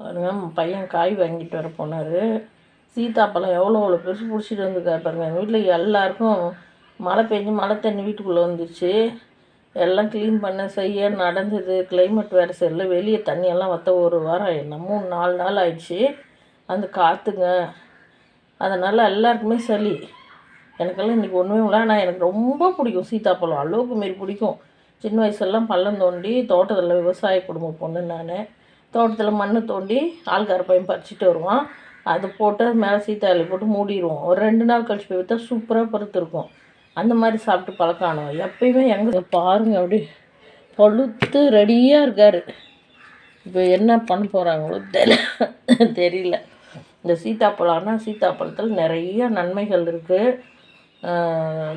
பாருங்க பையன் காய் வாங்கிட்டு வர போனார். சீத்தாப்பழம் எவ்வளோ எவ்வளோ பெருசு பிடிச்சிட்டு வந்துருக்காரு பாருங்கள் எங்கள் வீட்டில் எல்லாருக்கும் மழை பெஞ்சு மழை தண்ணி வீட்டுக்குள்ளே வந்துருச்சு. எல்லாம் க்ளீன் பண்ண செய்ய நடந்தது கிளைமேட் வேறு சரியில்லை. வெளியே தண்ணியெல்லாம் வத்த ஒரு வாரம் என்னமோ மூணு நாலு நாள் ஆயிடுச்சு. அந்த காற்றுங்க அதனால் எல்லாருக்குமே சளி. எனக்கெல்லாம் இன்றைக்கி ஒன்றுமே இல்லை. ஆனால் எனக்கு ரொம்ப பிடிக்கும் சீத்தாப்பழம் அளவுக்கு மாரி பிடிக்கும். சின்ன வயசுலலாம் பள்ளம் தோண்டி தோட்டத்தில் விவசாய குடும்ப பொண்ணு நான். தோட்டத்தில் மண் தோண்டி ஆள்கார பையன் பறிச்சுட்டு வருவான். அது போட்டு மேலே சீத்தாளி போட்டு மூடிடுவோம். ஒரு ரெண்டு நாள் கழிச்சு போய் விற்றா சூப்பராக பருத்திருக்கும் அந்த மாதிரி சாப்பிட்டு பழக்கம் ஆனவன். எப்பயுமே எங்கே பாருங்க அப்படி பழுத்து ரெடியாக இருக்கார். இப்போ என்ன பண்ண போகிறாங்களோ தெரியல தெரியல. இந்த சீத்தாப்பழம்னா சீத்தாப்பழத்தில் நிறைய நன்மைகள் இருக்குது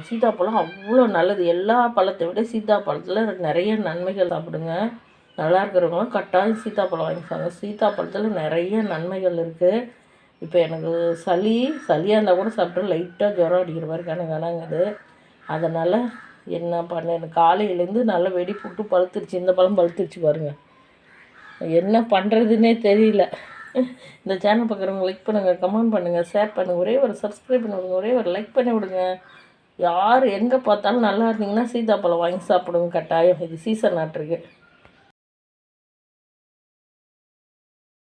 சீத்தாப்பழம் அவ்வளோ நல்லது. எல்லா பழத்தை விட சீத்தாப்பழத்தில் நிறைய நன்மைகள் சாப்பிடுங்க. நல்லா இருக்கிறவங்களாம் கட்டாயம் சீத்தாப்பழம் வாங்கிப்பாங்க. சீத்தாப்பழத்தில் நிறைய நன்மைகள் இருக்குது இப்போ எனக்கு சளி சளியாக இருந்தால் கூட சாப்பிட்டு லைட்டாக ஜுரம் அடிக்கிற மாதிரி கணக்கானங்குது அதனால் என்ன பண்ண காலையிலேருந்து நல்லா வெடி போட்டு பழுத்துருச்சு. இந்த பழம் பழுத்துருச்சு பாருங்கள் என்ன பண்ணுறதுன்னே தெரியல. இந்த சேனல் பார்க்குறவங்க லைக் பண்ணுங்கள் கமெண்ட் பண்ணுங்கள் ஷேர் பண்ணுங்கள் ஒரே ஒரு சப்ஸ்கிரைப் பண்ணி விடுங்க ஒரே ஒரு லைக் பண்ணி விடுங்க. யார் எங்கே பார்த்தாலும் நல்லா இருந்தீங்கன்னா சீதாப்பழம் வாங்கி சாப்பிடுங்க. கட்டாயம். இது சீசன் நாட்டிருக்கு